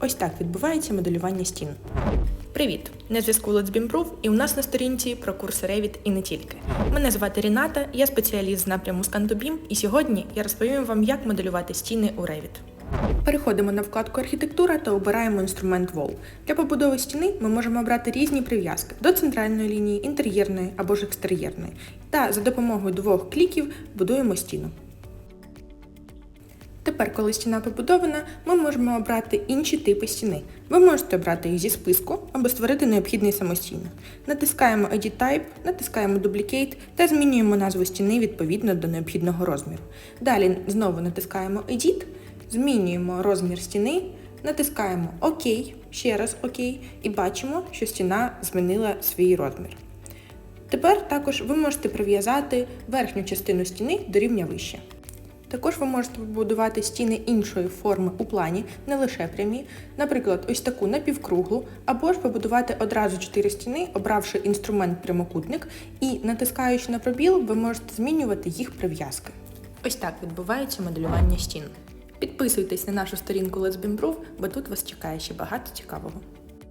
Ось так відбувається моделювання стін. Привіт! На зв'язку Let's і у нас на сторінці про курси Revit і не тільки. Мене звати Ріната, я спеціаліст з напряму ScanToBeam, і сьогодні я розповім вам, як моделювати стіни у Revit. Переходимо на вкладку Архітектура та обираємо інструмент Wall. Для побудови стіни ми можемо обрати різні прив'язки до центральної лінії, інтер'єрної або ж екстер'єрної. Та за допомогою двох кліків будуємо стіну. Тепер, коли стіна побудована, ми можемо обрати інші типи стіни. Ви можете обрати їх зі списку або створити необхідний самостійно. Натискаємо Edit Type, натискаємо Duplicate та змінюємо назву стіни відповідно до необхідного розміру. Далі знову натискаємо Edit, змінюємо розмір стіни, натискаємо ОК, ще раз ОК, і бачимо, що стіна змінила свій розмір. Тепер також ви можете прив'язати верхню частину стіни до рівня вище. Також ви можете побудувати стіни іншої форми у плані, не лише прямі, наприклад, ось таку напівкруглу, або ж побудувати одразу 4 стіни, обравши інструмент прямокутник, і натискаючи на пробіл, ви можете змінювати їх прив'язки. Ось так відбувається моделювання стін. Підписуйтесь на нашу сторінку Let's Be Improve, бо тут вас чекає ще багато цікавого.